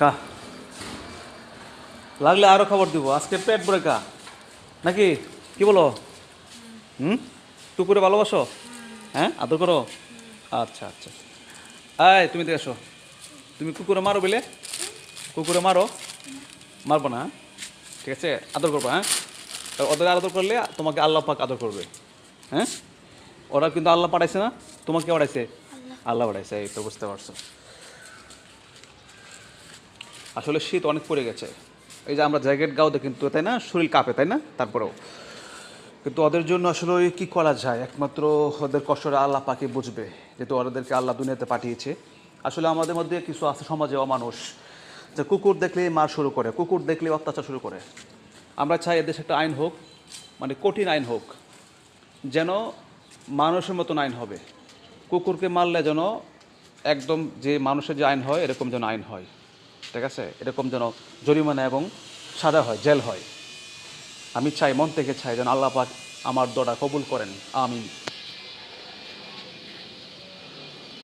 কা? লাগলে আরও খবর দিব। আজকে পেট ভরে কা? নাকি? কি বলো? হুম? টুকুরে ভালোবাসো? হ্যাঁ? আদর করো? আচ্ছা আচ্ছা। আয় তুমি দেখে আসো তুমি কুকুরে মারো বলে? কুকুরে মারো? মারবো না হ্যাঁ? ঠিক আছে আদর করব হ্যাঁ? তো ওদের আদর করলে তোমাকে আল্লাহ পাক আদর করবে হ্যাঁ? ওরা কিন্তু আল্লাহ পাঠাইছে না তোমাকে পাঠাইছে? আল্লাহ পাঠাইছে এই তো বুঝতে পারছ। আসলে শীত অনেক পড়ে গেছে। এই যে আমরা জ্যাকেট গাও কিন্তু তাই না? শরীর কাঁপে, তাই না? তারপরেও। কিন্তু ওদের জন্য আসলে কী করা যায়? একমাত্র ওদের কষ্টটা আল্লাহ পাকে বুঝবে, যেহেতু ওদেরকে আল্লাহ দুনিয়াতে পাঠিয়েছে। আসলে আমাদের মধ্যে কিছু আছে সমাজে অমানুষ। যে কুকুর দেখলে মার শুরু করে, কুকুর দেখলে অত্যাচার শুরু করে। আমরা চাই এদেশে একটা আইন হোক মানে কঠিন আইন হোক, যেন মানুষের মতন আইন হবে। কুকুরকে মারলে যেন একদম যে মানুষের যে আইন হয়, এরকম যেন আইন হয়। ঠিক আছে? এরকম যেন জরিমানা এবং সাদা হয়, জেল হয়। আমি চাই, মন থেকে চাই যেন আল্লাহ পাক আমার দোয়া কবুল করেন। আমিন।